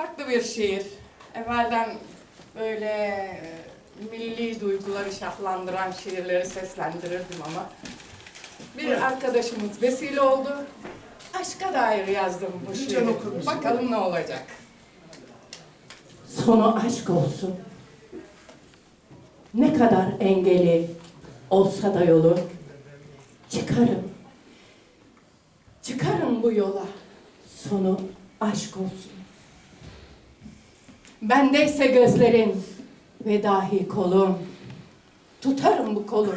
farklı bir şiir. Evvelden böyle e, milli duyguları şahlandıran şiirleri seslendirirdim ama bir arkadaşımız vesile oldu. Aşka dair yazdım bu Lütfen şiiri. okur musun? Bakalım ne olacak. Sonu aşk olsun. Ne kadar engeli olsa da yolu çıkarım. Çıkarım bu yola. Sonu aşk olsun. Bendeyse gözlerin ve dahi kolum. Tutarım bu kolu.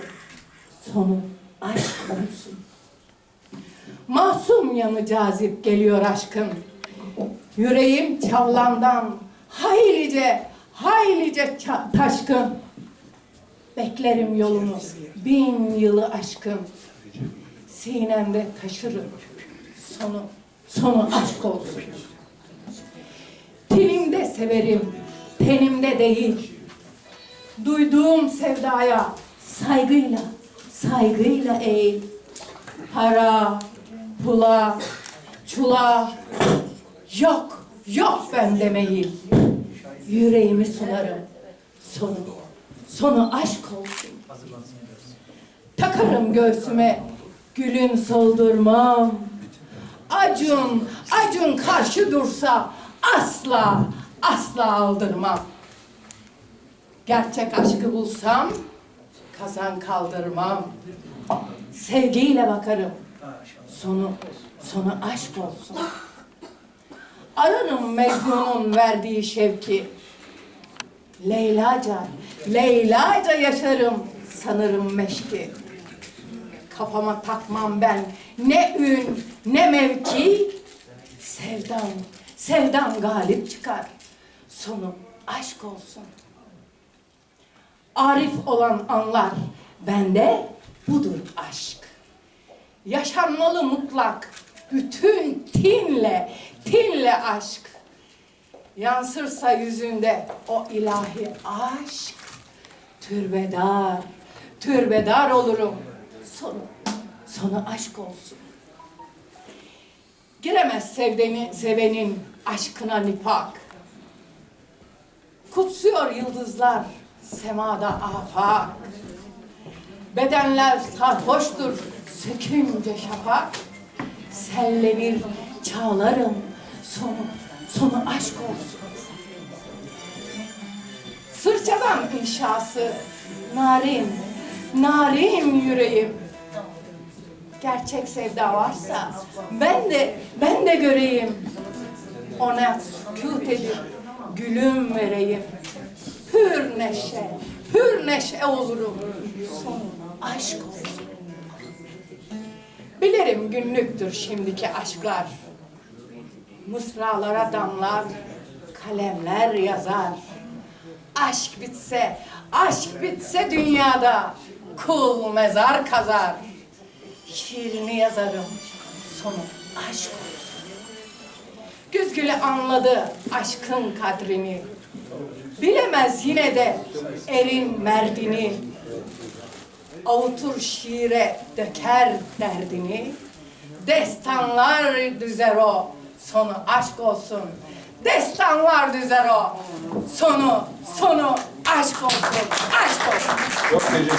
Sonu aşk olsun. Masum yanı cazip geliyor aşkın. Yüreğim çavlandan haylice, haylice taşkın. Beklerim yolunu bin yılı aşkın. Sinemde taşırım. Sonu, sonu aşk olsun. Tenimde severim, tenimde değil. Duyduğum sevdaya saygıyla, saygıyla eğil. Para, pula, çula, yok, yok ben demeyi. Yüreğimi sularım, sonu, sonu aşk olsun. Takarım göğsüme, gülün soldurmam. Acun, acun karşı dursa asla, asla aldırmam. Gerçek aşkı bulsam kazan kaldırmam. Sevgiyle bakarım. Sonu, sonu aşk olsun. Ararım Mecnun'un verdiği şevki. Leylaca, Leylaca yaşarım sanırım meşki. Kafama takmam ben ne ün ne mevki. Sevdam, sevdam galip çıkar. Sonu aşk olsun. Arif olan anlar bende budur aşk. Yaşanmalı mutlak bütün tinle, tinle aşk. Yansırsa yüzünde o ilahi aşk. Türbedar, türbedar olurum. Sonu, sonu aşk olsun. Giremez sevdeni, sevenin aşkına nipak. Kutsuyor yıldızlar semada afak. Bedenler sarhoştur sökünce şafak. Sellenir çağlarım sonu, sonu aşk olsun. Sırçadan inşası narin, narin yüreğim. Gerçek sevda varsa ben de ben de göreyim. Ona sükut edip gülüm vereyim. Hür neşe, hür neşe olurum. Sonu aşk olsun. Bilirim günlüktür şimdiki aşklar. Mısralara damlar, kalemler yazar. Aşk bitse, aşk bitse dünyada kul mezar kazar. Şiirini yazarım, sonu aşk olsun. Güzgülü anladı aşkın kadrini. Bilemez yine de erin merdini. Avutur şiire döker derdini. Destanlar düzer o, sonu aşk olsun. Destanlar düzer o, sonu, sonu aşk olsun, aşk olsun. Çok teşekkür